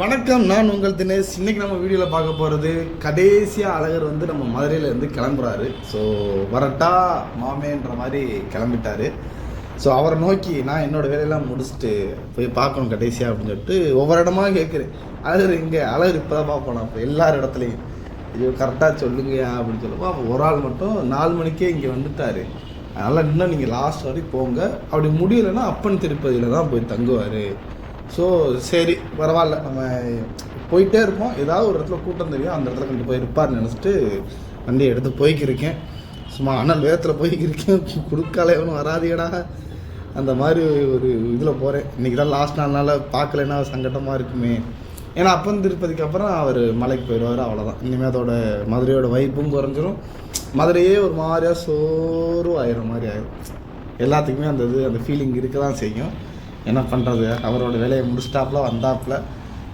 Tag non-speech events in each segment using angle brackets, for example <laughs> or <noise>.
வணக்கம் நான் உங்கள் தினேஷ். இன்னைக்கு நம்ம வீடியோவில் பார்க்க போகிறது கடைசியாக அழகர் வந்து நம்ம மதுரையிலேருந்து கிளம்புறாரு. ஸோ வரட்டா மாமேன்ற மாதிரி கிளம்பிட்டாரு. ஸோ அவரை நோக்கி நான் என்னோட வேலையெல்லாம் முடிச்சுட்டு போய் பார்க்கணும் கடைசியாக அப்படின்னு சொல்லிட்டு ஒவ்வொரு இடமா கேட்குறேன். அழகர் இங்கே அழகர் இப்போ தான் பார்ப்போம் நான் இப்போ எல்லார் இடத்துலையும். ஐயோ கரெக்டாக சொல்லுங்கயா அப்படின்னு சொல்லுவோம். அப்போ ஒரு ஆள் மட்டும் நாலு மணிக்கே இங்கே வந்துட்டாரு. அதனால் இன்னும் நீங்கள் லாஸ்ட் வரைக்கும் போங்க. அப்படி முடியலைன்னா அப்பன் திருப்பதியில் தான் போய் தங்குவார். ஸோ சரி. பரவாயில்ல. நம்ம போயிட்டே இருப்போம். ஏதாவது ஒரு இடத்துல கூட்டம் தெரியும். அந்த இடத்துல கொண்டு போய் இருப்பார்னு நினச்சிட்டு வண்டியை எடுத்து போய்க்கிருக்கேன். சும்மா அண்ணன் வேகத்தில் போய்க்கிருக்கேன். <laughs> குறுக்கால எவனும் வராதியடா அந்த மாதிரி ஒரு இதில் போகிறேன் இன்றைக்கி தான் லாஸ்ட் நாள்னால பார்க்கலன்னா பார்க்கலைன்னா சங்கட்டமாக இருக்குமே. ஏன்னா அப்பன் திருப்பதிக்கு அப்புறம் அவர் மலைக்கு போயிடுவார். அவ்வளோதான் இனிமேல் அதோட மதுரையோட வைப்பும் குறைஞ்சிரும். மதுரையே ஒரு மாதிரியாக சோறு ஆயிரம் மாதிரி ஆயிரும். எல்லாத்துக்குமே அந்த இது அந்த ஃபீலிங் இருக்க தான் செய்யும். என்ன பண்ணுறது அவரோட வேலையை முடிச்சிட்டாப்புல வந்தாப்புல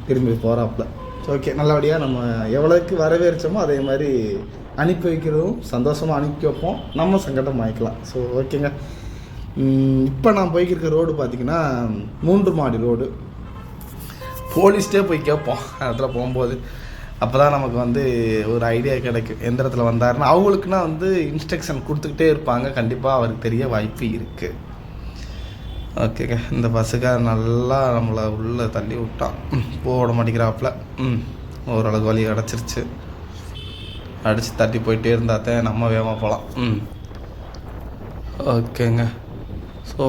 திரும்பி போகிறாப்புல ஓகே நல்லபடியாக நம்ம எவ்வளோக்கு வரவேற்சோமோ அதே மாதிரி அனுப்பி வைக்கிறதும் சந்தோஷமாக அனுப்பி வைப்போம். நம்ம சங்கடம் ஆகிக்கலாம் ஸோ ஓகேங்க இப்போ நான் போய்க்கிருக்க ரோடு பார்த்தீங்கன்னா மூன்று மாடி ரோடு போலீஸ்டே போய் கேட்போம். இடத்துல போகும்போது. அப்போ தான் நமக்கு வந்து ஒரு ஐடியா கிடைக்கும். எந்த இடத்துல வந்தாருன்னா. அவங்களுக்குன்னா வந்து இன்ஸ்ட்ரக்ஷன் கொடுத்துக்கிட்டே இருப்பாங்க. கண்டிப்பாக அவருக்கு தெரிய வாய்ப்பு இருக்குது ஓகேங்க இந்த பஸ்ஸுக்காக நல்லா நம்மளை உள்ளே தள்ளி விட்டான். போட மாட்டேங்கிறாப்புல. ம் ஓரளவுக்கு வழி கிடச்சிருச்சு அடித்து தட்டி போயிட்டே இருந்தாத்தான் நம்ம வேகமாக போகலாம். ம். ஓகேங்க ஸோ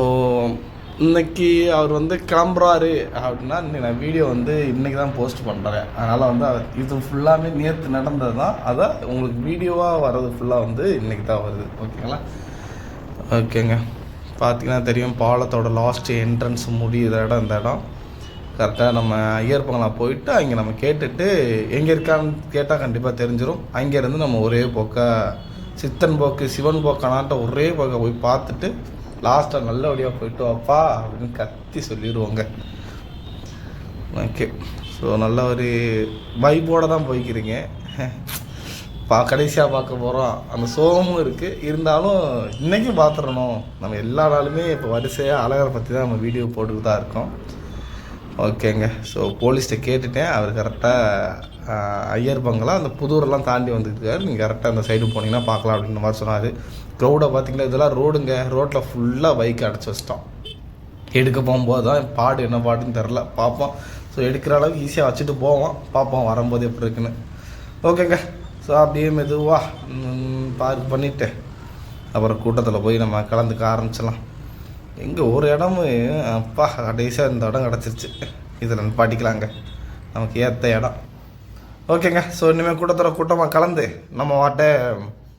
இன்னைக்கு அவர் வந்து கிளம்புறாரு அப்படின்னா இன்னைக்கு நான் வீடியோ வந்து இன்னைக்கு தான் போஸ்ட் பண்ணுறேன் அதனால் வந்து அவர் இது ஃபுல்லாமே நேற்று நடந்தது தான். அதை உங்களுக்கு வீடியோவாக வர்றது ஃபுல்லாக வந்து இன்னைக்கு தான் வருது. ஓகேங்களா ஓகேங்க பார்த்தீங்கன்னா தெரியும் பாலத்தோட லாஸ்ட் என்ட்ரன்ஸ் முடிகிற இடம் இந்த இடம். கரெக்டாக நம்ம ஐயர்பங்களா போயிட்டு அங்கே நம்ம கேட்டுட்டு எங்கே இருக்கான்னு கேட்டால் கண்டிப்பாக தெரிஞ்சிடும் அங்கேருந்து நம்ம ஒரே போக்கா சித்தன் போக்கு சிவன் போக்கானாட்ட ஒரே போக்கை போய் பார்த்துட்டு லாஸ்ட்டாக நல்லபடியாக போயிட்டு வாப்பா அப்படின்னு கத்தி சொல்லிடுவோங்க ஓகே ஸோ நல்ல ஒரு வைப்போடு தான் போய்க்கிறீங்க பா கடைசியாக பார்க்க போகிறோம் அந்த சோகமும் இருக்குது இருந்தாலும் இன்றைக்கும் பார்த்துடணும் நம்ம எல்லா நாளுமே இப்போ வரிசையாக அழகரை பற்றி தான் நம்ம வீடியோ போட்டுக்கிட்டு தான் இருக்கோம். ஓகேங்க. ஸோ போலீஸ்கிட்ட கேட்டுட்டேன். அவர் கரெக்டாக ஐயர் பங்களா அந்த புதூரெல்லாம் தாண்டி வந்துருக்காரு நீங்கள் கரெக்டாக அந்த சைடு போனீங்கன்னா பார்க்கலாம் அப்படின்ற மாதிரி சொன்னார். க்ரௌடை பார்த்தீங்கன்னா இதெல்லாம் ரோடுங்க ரோட்டில் ஃபுல்லாக பைக் அடைச்சி வச்சிட்டோம். எடுக்க போகும்போது தான் பாடு என்ன பாடுன்னு தெரில பார்ப்போம். ஸோ எடுக்கிற அளவுக்கு ஈஸியாக வச்சுட்டு போவோம். பார்ப்போம் வரும்போது எப்படி இருக்குன்னு. ஓகேங்க. ஸோ அப்படியே மெதுவாக பார்க் பண்ணிவிட்டு அப்புறம் கூட்டத்தில் போய் நம்ம கலந்துக்க ஆரம்பிச்சிடலாம். எங்கே ஒரு இடமும் அப்பா கடைசியாக இந்த இடம் கிடச்சிருச்சு. இதில் நிப்பாட்டிக்கலாங்க நமக்கு ஏற்ற இடம். ஓகேங்க ஸோ இனிமேல் கூட்டத்தில் கூட்டமாக கலந்து நம்ம வாட்டை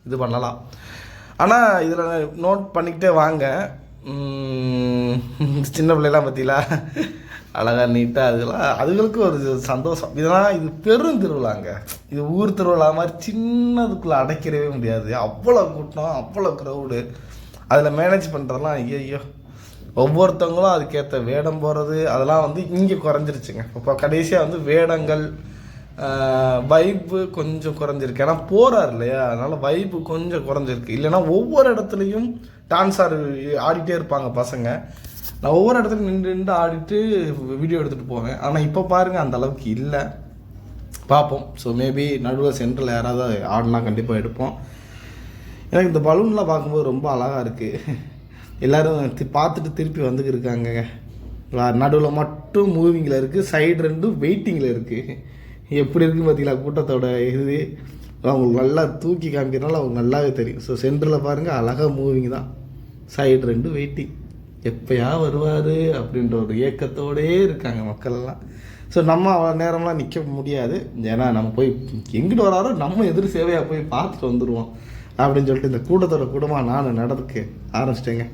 இது பண்ணலாம். ஆனால் இதில் நோட் பண்ணிக்கிட்டே வாங்க. சின்ன பிள்ளைலாம் பார்த்தீங்களா அழகாக நீட்டாக அதுலாம் அதுகளுக்கு ஒரு சந்தோஷம். இதெல்லாம் இது பெரும் திருவிழாங்க இது ஊர் திருவிழா மாதிரி சின்னதுக்குள்ளே அடைக்கிறவே முடியாது. அவ்வளோ கூட்டம் அவ்வளோ க்ரௌடு அதில் மேனேஜ் பண்ணுறதுலாம் ஐயோ ஒவ்வொருத்தவங்களும் அதுக்கேற்ற வேடம் போகிறது அதெல்லாம் வந்து இங்கே குறைஞ்சிருச்சுங்க. இப்போ கடைசியாக வந்து வேடங்கள் வைப்பு கொஞ்சம் குறைஞ்சிருக்கு. ஏன்னா போகிறார் இல்லையா? அதனால் வைப்பு கொஞ்சம் குறைஞ்சிருக்கு. இல்லைன்னா ஒவ்வொரு இடத்துலையும் டான்ஸ் ஆடி ஆடிட்டே இருப்பாங்க பசங்க. நான் ஒவ்வொரு இடத்துல நின்று நின்று ஆடிட்டு வீடியோ எடுத்துகிட்டு போவேன். ஆனால் இப்போ பாருங்கள் அந்த அளவுக்கு இல்லை. பார்ப்போம். ஸோ மேபி நடுவில் சென்டரில் யாராவது ஆடினா கண்டிப்பாக எடுப்போம். எனக்கு இந்த பலூன்லாம் பார்க்கும்போது ரொம்ப அழகாக இருக்குது எல்லோரும் தி பார்த்துட்டு திருப்பி வந்துக்கு இருக்காங்க. நடுவில் மட்டும் மூவிங்கில் இருக்குது சைடு ரெண்டும் வெயிட்டிங்கில் இருக்குது எப்படி இருக்குன்னு பார்த்தீங்களா கூட்டத்தோட இது? அவங்களுக்கு நல்லா தூக்கி காமிக்கிறனால அவங்களுக்கு நல்லாவே தெரியும். ஸோ சென்டரில் பாருங்கள் அழகாக மூவிங் தான். சைடு ரெண்டும் வெயிட்டிங் எப்போயா வருவார் அப்படின்ற ஒரு ஏக்கத்தோடே இருக்காங்க மக்கள்லாம். ஸோ நம்ம அவ்வளோ நேரம்லாம் நிற்க முடியாது. ஏன்னா நம்ம போய் எங்கிட்டு வராரோ நம்ம எதிர் சேவையாக போய் பார்த்துட்டு வந்துடுவோம் அப்படின்னு சொல்லிட்டு இந்த கூட்டத்தோட கூட்டமாக நான் நடந்துக்க ஆரம்பிச்சிட்டேங்க.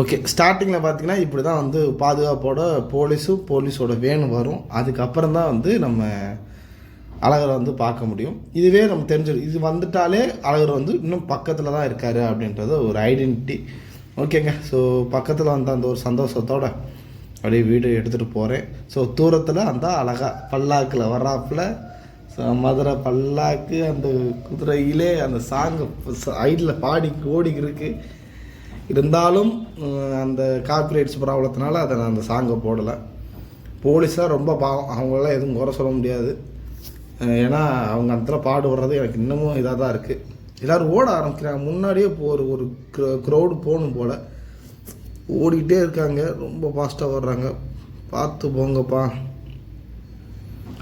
ஓகே ஸ்டார்டிங்கில் பார்த்தீங்கன்னா இப்படி தான் வந்து பாதுகாப்போட போலீஸும் போலீஸோட வேன் வரும். அதுக்கப்புறம் தான் வந்து நம்ம அழகரை வந்து பார்க்க முடியும். இதுவே நம்ம தெரிஞ்சிடும் இது வந்துட்டாலே அழகர் வந்து இன்னும் பக்கத்தில் தான் இருக்காரு அப்படின்றது ஒரு ஐடென்டிட்டி ஓகேங்க. ஸோ பக்கத்தில் வந்த அந்த ஒரு சந்தோஷத்தோட அப்படியே வீடு எடுத்துகிட்டு போகிறேன் ஸோ தூரத்தில் அந்த அழகாக பல்லாக்கில் வர்றாப்புல மதுரை பல்லாக்கு அந்த குதிரையிலே அந்த சாங்கு சைடில் பாடி ஓடி இருக்கு. இருந்தாலும் அந்த காப்பிரைட்ஸ் ப்ராப்ளத்தினால அதை நான் அந்த சாங்கை போடலை. போலீஸாக ரொம்ப பாவம். அவங்களெல்லாம் எதுவும் குறை சொல்ல முடியாது. ஏன்னா அவங்க அந்த பாடுபடுறது எனக்கு இன்னமும் இதாக தான் இருக்குது எல்லோரும் ஓட ஆரம்பிக்கிறாங்க. முன்னாடியே போகிற ஒரு க்ரௌடு போகணும் போல். ஓடிக்கிட்டே இருக்காங்க. ரொம்ப ஃபாஸ்ட்டாக ஓடுறாங்க. பார்த்து போங்கப்பா.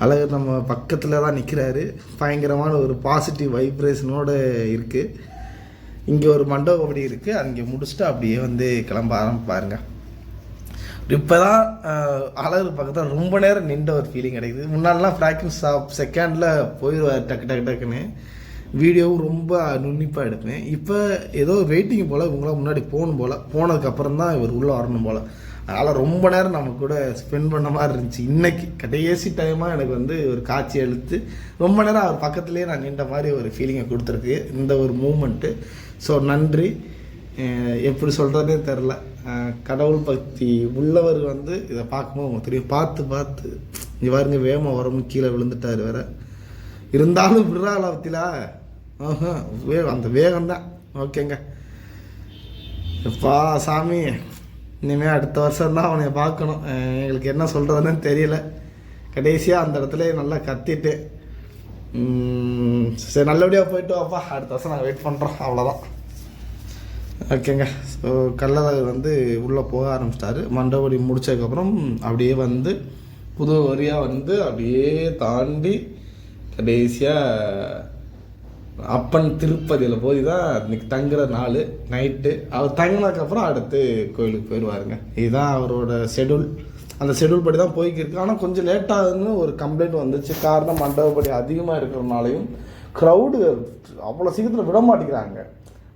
அழகர் நம்ம பக்கத்தில் தான் நிற்கிறாரு பயங்கரமான ஒரு பாசிட்டிவ் வைப்ரேஷனோடு இருக்குது இங்கே ஒரு மண்டபம் அப்படி இருக்குது அங்கே முடிச்சுட்டு அப்படியே வந்து கிளம்ப ஆரம்பிப்பாருங்க இப்போ தான் அழகர் பக்கத்தில் ரொம்ப நேரம் நின்ற ஒரு ஃபீலிங் கிடைக்குது. முன்னாடிலாம் ஃப்ராக்ஷன் ஷாப் செகண்டில் போயிடுவார் டக்கு டக்கு டக்குன்னு. வீடியோவும் ரொம்ப நுண்ணிப்பாக எடுப்பேன் இப்போ ஏதோ வெயிட்டிங் போல் இவங்களாம் முன்னாடி போகணும் போல். போனதுக்கப்புறம் தான் இவர் உள்ளே வரணும் போல். அதனால் ரொம்ப நேரம் நம்ம கூட ஸ்பெண்ட் பண்ண மாதிரி இருந்துச்சு. இன்னைக்கு கடைசி டைமாக எனக்கு வந்து ஒரு காட்சி அழுத்து ரொம்ப நேரம் அவர் பக்கத்துலேயே நான் நின்ற மாதிரி ஒரு ஃபீலிங்கை கொடுத்துருக்கு. இந்த ஒரு மூமெண்ட்டு ஸோ நன்றி. எப்படி சொல்கிறதே தெரில கடவுள் பக்தி உள்ளவர் வந்து இதை பார்க்கும்போது உங்களுக்கு தெரியும். பார்த்து பார்த்து இங்கே பாருங்க வேகமாக வரமும் கீழே விழுந்துட்டார் வேற. இருந்தாலும் விடுறாள் அவத்திலா வேகம் அந்த வேகம் தான் ஓகேங்க. எப்பா சாமி இனிமேல் அடுத்த வருஷம் தான் அவனை பார்க்கணும் எங்களுக்கு என்ன சொல்கிறதுன்னு தெரியல. கடைசியாக அந்த இடத்துல நல்லா கத்திட்டு சரி நல்லபடியாக போயிட்டு வாப்பா. அடுத்த வருஷம் நாங்கள் வெயிட் பண்ணுறோம் அவ்வளோதான் ஓகேங்க. ஸோ கல்லழகர் வந்து உள்ளே போக ஆரம்பிச்சிட்டாரு. மண்டபடி முடிச்சதுக்கப்புறம் அப்படியே வந்து புது வரியாக வந்து அப்படியே தாண்டி கடைசியாக அப்பன் திருப்பதியில் போய் தான் இன்னைக்கு தங்குற நாள் நைட்டு அவர் தங்கினதுக்கப்புறம் அடுத்து கோயிலுக்கு போயிடுவாருங்க இதுதான் அவரோட ஷெடியூல் அந்த ஷெடியூல் படி தான் போய்க்கிருக்கு. ஆனால் கொஞ்சம் லேட்டாகுதுன்னு ஒரு கம்ப்ளைண்ட் வந்துச்சு. காரணம் மண்டபப்படி அதிகமாக இருக்கிறனாலையும் க்ரௌடு அவ்வளோ சீக்கிரத்தில் விட மாட்டேங்கிறாங்க.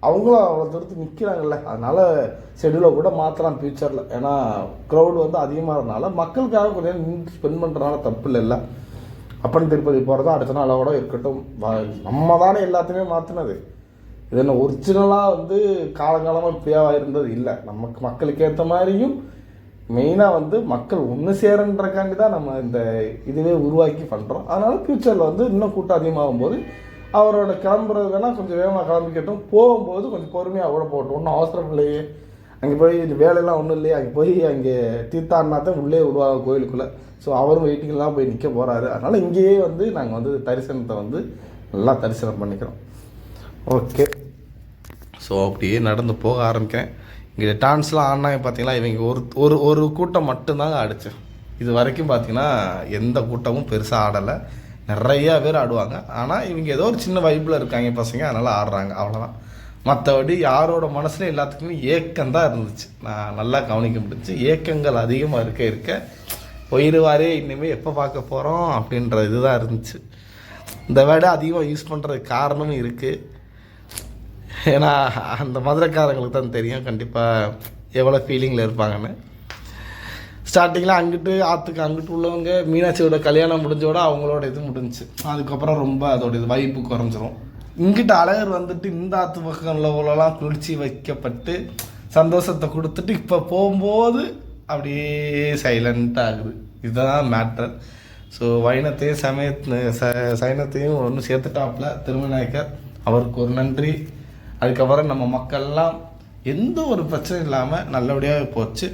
அவங்களும் அவ்வளோ தூரத்துக்கு நிற்கிறாங்கல்ல அதனால் ஷெடியூலை கூட மாற்றலாம் ஃப்யூச்சரில் ஏன்னா க்ரௌடு வந்து அதிகமாக அதிகமாகிறதுனால மக்களுக்காக கொஞ்சம் நேரம் நின்று ஸ்பெண்ட் பண்ணுறதுனால தப்பு இல்லைல்ல அப்பன் திருப்பதி போகிறது அடுத்த நாளோட கூட இருக்கட்டும். நம்ம தானே எல்லாத்தையுமே மாற்றினது இது என்ன ஒரிஜினலாக வந்து காலங்காலமாக இப்படியாக இருந்தது? இல்லை. நமக்கு மக்களுக்கு ஏற்ற மாதிரியும் மெயினாக வந்து மக்கள் ஒன்று சேரன்றக்காண்டி தான் நம்ம இந்த இதுவே உருவாக்கி பண்ணுறோம் அதனால் ஃப்யூச்சரில் வந்து இன்னும் கூட்டம் அதிகமாகும் போது அவரோட கிளம்புறது வேணால் கொஞ்சம் வேகமாக கிளம்பிக்கட்டும். போகும்போது கொஞ்சம் பொறுமையாக கூட போட்டோம் ஒன்றும் அவசரம் இல்லையே. அங்கே போய் வேலையெல்லாம் ஒன்றும் இல்லையா. அங்கே போய் அங்கே தீர்த்தாடினா தான் உள்ளே விடுவாங்க கோயிலுக்குள்ளே. ஸோ அவரும் வெயிட்டிங்லாம் போய் நிற்க போகிறாரு அதனால் இங்கேயே வந்து நாங்கள் வந்து தரிசனத்தை வந்து நல்லா தரிசனம் பண்ணிக்கிறோம். ஓகே ஸோ அப்படியே நடந்து போக ஆரம்பிக்கிறேன். இங்கே டான்ஸ்லாம் ஆடினாங்க பார்த்தீங்கன்னா இவங்க ஒரு ஒரு ஒரு கூட்டம் மட்டும்தாங்க ஆடிச்சேன் இது வரைக்கும் பார்த்தீங்கன்னா எந்த கூட்டமும் பெருசாக ஆடலை. நிறையா பேர் ஆடுவாங்க. ஆனால் இவங்க ஏதோ ஒரு சின்ன வைப்பில் இருக்காங்க பசங்க. அதனால் ஆடுறாங்க. அவ்வளோதான் மற்றபடி யாரோட மனசில் எல்லாத்துக்குமே ஏக்கம் தான் இருந்துச்சு. நான் நல்லா கவனிக்க முடிஞ்சுச்சு ஏக்கங்கள் அதிகமாக இருக்க இருக்க போயிடுவாரே இனிமேல் எப்போ பார்க்க போகிறோம் அப்படின்ற இதுதான் இருந்துச்சு. இந்த வேர்டை அதிகமாக யூஸ் பண்ணுறதுக்கு காரணமும் இருக்குது ஏன்னா அந்த மதுரைக்காரங்களுக்கு தான் தெரியும். கண்டிப்பாக எவ்வளோ ஃபீலிங்கில் இருப்பாங்கன்னு. ஸ்டார்டிங்கில் அங்கிட்டு ஆற்றுக்கு அங்கிட்டு உள்ளவங்க மீனாட்சியோட கல்யாணம் முடிஞ்சோட அவங்களோட இது முடிஞ்சுச்சு. அதுக்கப்புறம் ரொம்ப அதோட இது வைப்பு குறைஞ்சிரும். இங்கிட்ட அழகர் வந்துட்டு இந்த ஆத்து பக்கம் உள்ளவங்களெல்லாம் குளிர்ச்சி வைக்கப்பட்டு சந்தோஷத்தை கொடுத்துட்டு இப்போ போகும்போது அப்படியே சைலண்ட் ஆகுது. இதுதான் மேட்டர் ஸோ வைணத்தையும் சமய ச சைனத்தையும் ஒன்று சேர்த்துட்டாப்புல திருமநாயக்கர் அவருக்கு ஒரு நன்றி. அதுக்கப்புறம் நம்ம மக்கள்லாம் எந்த ஒரு பிரச்சனையும் இல்லாமல் நல்லபடியாக போச்சு.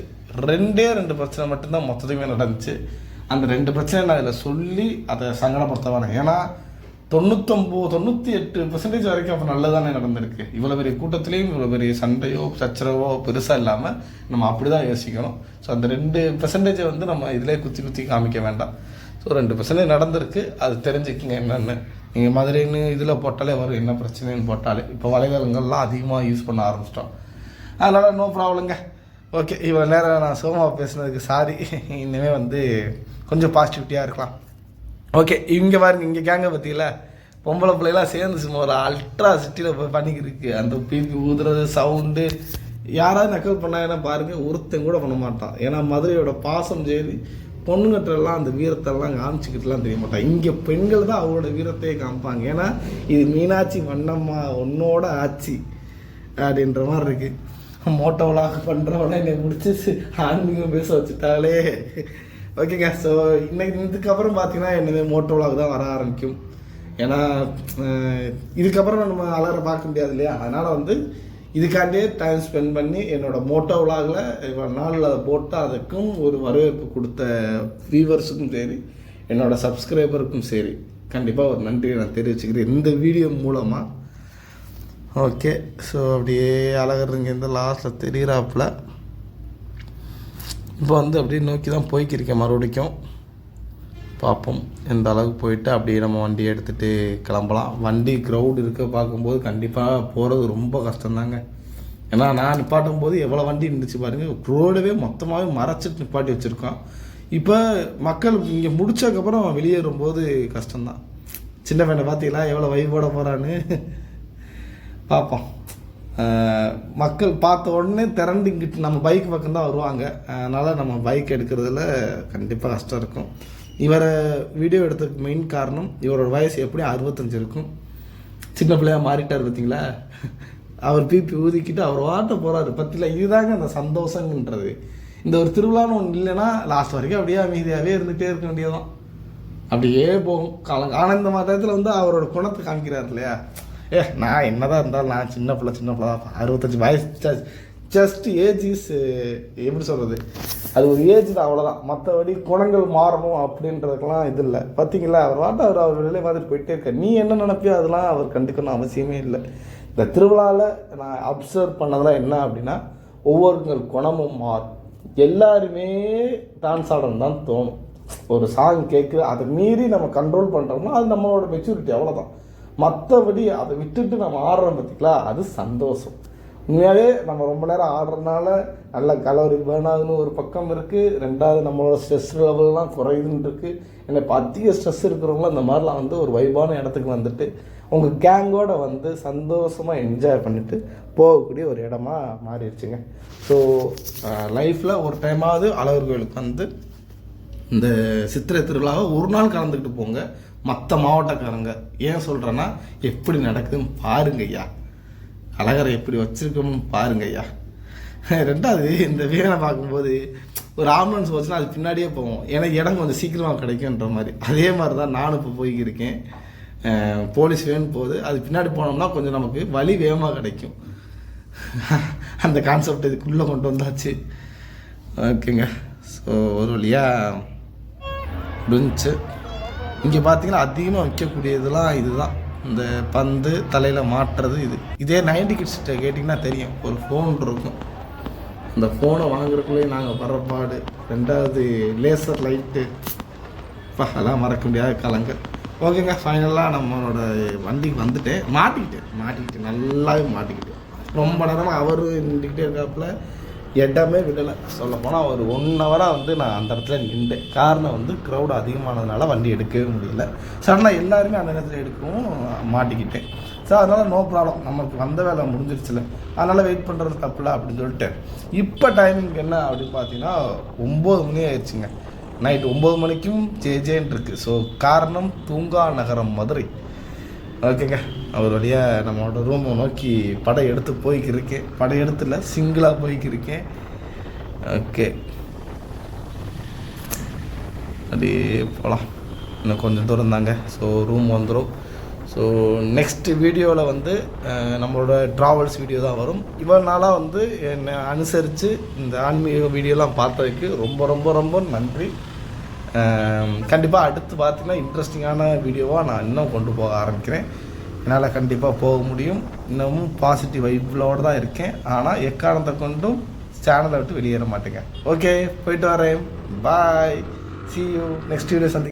ரெண்டே ரெண்டு பிரச்சனை மட்டும்தான் மொத்தத்துமே நடந்துச்சு. அந்த ரெண்டு பிரச்சனை நான் இதில் சொல்லி அதை சங்கடப்படுத்த வேணாம் ஏன்னா தொண்ணூத்தொம்பது தொண்ணூற்றி எட்டு பெர்சன்டேஜ் வரைக்கும் அப்போ நல்லதானே நடந்திருக்கு. இவ்வளோ பெரிய கூட்டத்துலேயும் இவ்வளோ பெரிய சண்டையோ சச்சரவோ பெருசாக இல்லாமல் நம்ம அப்படி தான் யோசிக்கணும். ஸோ அந்த ரெண்டு பெர்சன்டேஜை வந்து நம்ம இதிலே குத்தி குத்தி காமிக்க வேண்டாம். ஸோ ரெண்டு பெர்சன்டேஜ் நடந்திருக்கு. அது தெரிஞ்சுக்கிங்க என்னென்னு. நீங்கள் மதுரைன்னு இதில் போட்டாலே வரும். என்ன பிரச்சனைன்னு போட்டாலே. இப்போ வலைதளங்கள்லாம் அதிகமாக யூஸ் பண்ண ஆரம்பிச்சிட்டோம். அதனால் நோ ப்ராப்ளங்க ஓகே இவ்வளோ நேரம் நான் சோமாவை பேசுனதுக்கு சாரி இனிமேல் வந்து கொஞ்சம் பாசிட்டிவிட்டியாக இருக்கலாம். ஓகே இங்கே பாருங்க இங்கே கேங்க பார்த்தீங்களா பொம்பளை பிள்ளைலாம் சேர்ந்து சும்மா ஒரு அல்ட்ரா சிட்டியில் போய் பண்ணிக்கிருக்கு. அந்த பீப்பி ஊதுறது சவுண்டு யாராவது நக்கல் பண்ணாங்கன்னா பாருங்க ஒருத்தன் கூட பண்ண மாட்டான். ஏன்னா மதுரையோட பாசம் செய்து பொண்ணுங்கட்டெல்லாம் அந்த வீரத்தெல்லாம் காமிச்சிக்கிட்டுலாம் தெரிய மாட்டான். இங்கே பெண்கள் தான் அவரோட வீரத்தையே காமிப்பாங்க. ஏன்னா இது மீனாட்சி வண்ணம்மா உன்னோட ஆட்சி அப்படின்ற மாதிரி இருக்குது மோட்டோ விளாக் என்னை முடிச்சு ஆன்மீகம் பேச வச்சுட்டாலே. ஓகேங்க ஸோ இன்னைக்கு இதுக்கப்புறம் பார்த்தீங்கன்னா என்னது மோட்டோ தான் வர ஆரம்பிக்கும். ஏன்னா இதுக்கப்புறம் நம்ம அலற பார்க்க முடியாது இல்லையா? அதனால் வந்து இதுக்காண்டியே டைம் ஸ்பெண்ட் பண்ணி என்னோடய மோட்டோ விலாகில் இவ்வளோ நாளில் அதை போட்டு அதுக்கும் ஒரு வரவேற்பு கொடுத்த வியூவர்ஸுக்கும் சரி என்னோடய சப்ஸ்கிரைபருக்கும் சரி கண்டிப்பாக ஒரு நன்றியை நான் தெரிவிச்சுக்கிறேன். இந்த வீடியோ மூலமாக ஓகே ஸோ அப்படியே அழகருங்க இந்த லாஸ்ட்டில் தெரிகிறாப்புல இப்போ வந்து அப்படியே நோக்கி தான் போய்க்கிருக்கேன். மறுபடிக்கும் பார்ப்போம். எந்த அளவுக்கு போயிட்டு அப்படியே நம்ம வண்டியை எடுத்துகிட்டு கிளம்பலாம். வண்டி க்ரௌடு இருக்க பார்க்கும்போது கண்டிப்பாக போகிறது ரொம்ப கஷ்டம்தாங்க. ஏன்னா நான் நிப்பாட்டும் போது எவ்வளோ வண்டி இருந்துச்சு பாருங்கள் ரோடவே மொத்தமாகவே மறைச்சிட்டு நிப்பாட்டி வச்சுருக்கோம். இப்போ மக்கள் இங்கே முடிச்சதுக்கப்புறம் வெளியேறும்போது கஷ்டம்தான். சின்ன பையனை பார்த்தீங்களா? எவ்வளோ வைபோட போகிறான்னு பார்ப்போம். மக்கள் பார்த்த உடனே திரண்டு இங்கிட்டு நம்ம பைக் பக்கம் தான் வருவாங்க. அதனால் நம்ம பைக் எடுக்கிறதுல கண்டிப்பாக கஷ்டம் இருக்கும். இவரை வீடியோ எடுத்ததுக்கு மெயின் காரணம் இவரோட வயசு எப்படியும் அறுபத்தஞ்சு இருக்கும். சின்ன பிள்ளையா மாறிட்டார் பார்த்தீங்களா? அவர் பிபி ஊதிக்கிட்டு அவர் வாட்ட போகிறாரு பற்றில இதுதாங்க அந்த சந்தோஷங்கன்றது. இந்த ஒரு திருவிழான்னு ஒன்று இல்லைன்னா லாஸ்ட் வரைக்கும் அப்படியே அமைதியாகவே இருந்துகிட்டே இருக்க வேண்டியதுதான். அப்படியே போகும். காலம் ஆனால் இந்த மாதிரி வந்து அவரோட குணத்தை காமிக்கிறார் இல்லையா? ஏ நான் என்னதான் இருந்தாலும் நான் சின்ன பிள்ளை சின்ன பிள்ளை தான் அறுபத்தஞ்சு வயசு ஜஸ்ட் ஏஜ் இஸ் எப்படி சொல்கிறது அது ஒரு ஏஜ் தான் அவ்வளோதான் மற்றபடி குணங்கள் மாறணும் அப்படின்றதுக்கெல்லாம் இது இல்லை. பார்த்தீங்களா? அவர் வாட்ட அவர் அவர் வெளியே பார்த்துட்டு போயிட்டே இருக்க நீ என்ன நினைப்பியோ அதெல்லாம் அவர் கண்டுக்கணும் அவசியமே இல்லை. இந்த திருவிழாவில் நான் அப்சர்வ் பண்ணதெல்லாம் என்ன அப்படின்னா ஒவ்வொருங்கள் குணமும் மாறும். எல்லாருமே டான்ஸ் ஆடணும் தான் தோணும். ஒரு சாங் கேட்குது அதை மீறி நம்ம கண்ட்ரோல் பண்ணுறோம்னா அது நம்மளோட மெச்சூரிட்டி அவ்வளோதான் மற்றபடி அதை விட்டுட்டு நம்ம ஆடுறோம் பார்த்திங்களா அது சந்தோஷம். உண்மையாகவே நம்ம ரொம்ப நேரம் ஆடுறதுனால நல்ல கலோரி பேர்ன் ஆகுதுன்னு ஒரு பக்கம் இருக்குது ரெண்டாவது நம்மளோட ஸ்ட்ரெஸ் லெவல்லாம் குறையுதுன்னு இருக்குது ஏன்னா இப்போ அதிக ஸ்ட்ரெஸ் இருக்கிறவங்களும் அந்த மாதிரிலாம் வந்து ஒரு வைபான இடத்துக்கு வந்துட்டு உங்கள் கேங்கோட வந்து சந்தோஷமாக என்ஜாய் பண்ணிட்டு போகக்கூடிய ஒரு இடமா மாறிடுச்சுங்க. ஸோ லைஃப்பில் ஒரு டைமாவது அழகர் கோயிலுக்கு வந்து இந்த சித்திரை திருவிழாவை ஒரு நாள் கலந்துக்கிட்டு போங்க. மற்ற மாவட்டக்காரங்க ஏன் சொல்கிறேன்னா எப்படி நடக்குதுன்னு பாருங்க ஐயா. அழகரை எப்படி வச்சுருக்கோம்னு பாருங்க ஐயா. ரெண்டாவது இந்த வேலை பார்க்கும்போது ஒரு ஆம்புலன்ஸ் வச்சுன்னா அது பின்னாடியே போவோம். ஏன்னா இடம் கொஞ்சம் சீக்கிரமாக கிடைக்குன்ற மாதிரி. அதே மாதிரி தான் நானும் இப்போ போய்க்கிருக்கேன். போலீஸ் வேணும் போகுது. அது பின்னாடி போனோம்னா கொஞ்சம் நமக்கு வழி வேகமாக கிடைக்கும். அந்த கான்செப்ட் இதுக்குள்ளே கொண்டு வந்தாச்சு. ஓகேங்க. ஸோ ஒரு வழியாக முடிஞ்சுச்சு. இங்கே பார்த்தீங்கன்னா அதிகமாக விற்கக்கூடியதெல்லாம் இதுதான். இந்த பந்து தலையில் மாட்டுறது இது. இதே நைன்டி கிட்ஸ்கிட்ட கேட்டிங்கன்னா தெரியும். ஒரு ஃபோன் இருக்கும். அந்த ஃபோனை வாங்குறதுக்குள்ளேயே நாங்கள் படுறப்பாடு ரெண்டாவது லேசர் லைட்டு இப்போ அதெல்லாம் மறக்க முடியாத காலங்கள். ஓகேங்க ஃபைனலாக நம்மளோட வண்டிக்கு வந்துட்டு மாட்டிக்கிட்டேன் மாட்டிக்கிட்டேன் நல்லாவே மாட்டிக்கிட்டேன் ரொம்ப நேரமாக அவர் நின்றுக்கிட்டே இருக்காப்புல. இடமே விடலை. சொல்லப்போனால் ஒரு ஒன் ஹவராக வந்து நான் அந்த இடத்துல நின்றேன். காரணம் வந்து க்ரௌட் அதிகமானதுனால வண்டி எடுக்கவே முடியல. சடனாக எல்லாருமே அந்த நேரத்தில் எடுக்கவும் மாட்டிக்கிட்டேன். ஸோ அதனால் நோ ப்ராப்ளம் நமக்கு வந்த வேலை முடிஞ்சிருச்சுல. அதனால் வெயிட் பண்ணுறது தப்பில்ல அப்படின்னு சொல்லிட்டு. இப்போ டைமிங் என்ன அப்படின்னு பார்த்தீங்கன்னா ஒம்பது மணி ஆயிடுச்சுங்க. நைட் ஒம்பது மணிக்கும் ஜே ஜேன்னு இருக்குது ஸோ காரணம் தூங்கா நகரம் மதுரை. ஓகேங்க. அவர் வழியாக நம்மளோட ரூமை நோக்கி படம் எடுத்து போய்க்கிருக்கேன். படம் எடுத்துல சிங்கிளாக போய்க்கிருக்கேன். ஓகே. அப்படியே போகலாம் இன்னும் கொஞ்சம் தூரம் தாங்க. ஸோ ரூம் வந்துடும் ஸோ நெக்ஸ்ட் வீடியோவில் வந்து நம்மளோட ட்ராவல்ஸ் வீடியோ தான் வரும். இவ்வளோ நாளாக வந்து என்னை அனுசரித்து இந்த ஆன்மீக வீடியோலாம் பார்த்ததுக்கு ரொம்ப ரொம்ப ரொம்ப நன்றி. கண்டிப்பாக அடுத்து பார்த்தீங்கன்னா இன்ட்ரெஸ்டிங்கான வீடியோவாக நான் இன்னும் கொண்டு போக ஆரம்பிக்கிறேன். என்னால் கண்டிப்பாக போக முடியும். இன்னமும் பாசிட்டிவ் வைப்பிலோடு தான் இருக்கேன். ஆனால் எக்காரணத்தை கொண்டும் சேனலை விட்டு வெளியேற மாட்டேங்க. ஓகே போயிட்டு வரேன். Bye see you next video சந்தி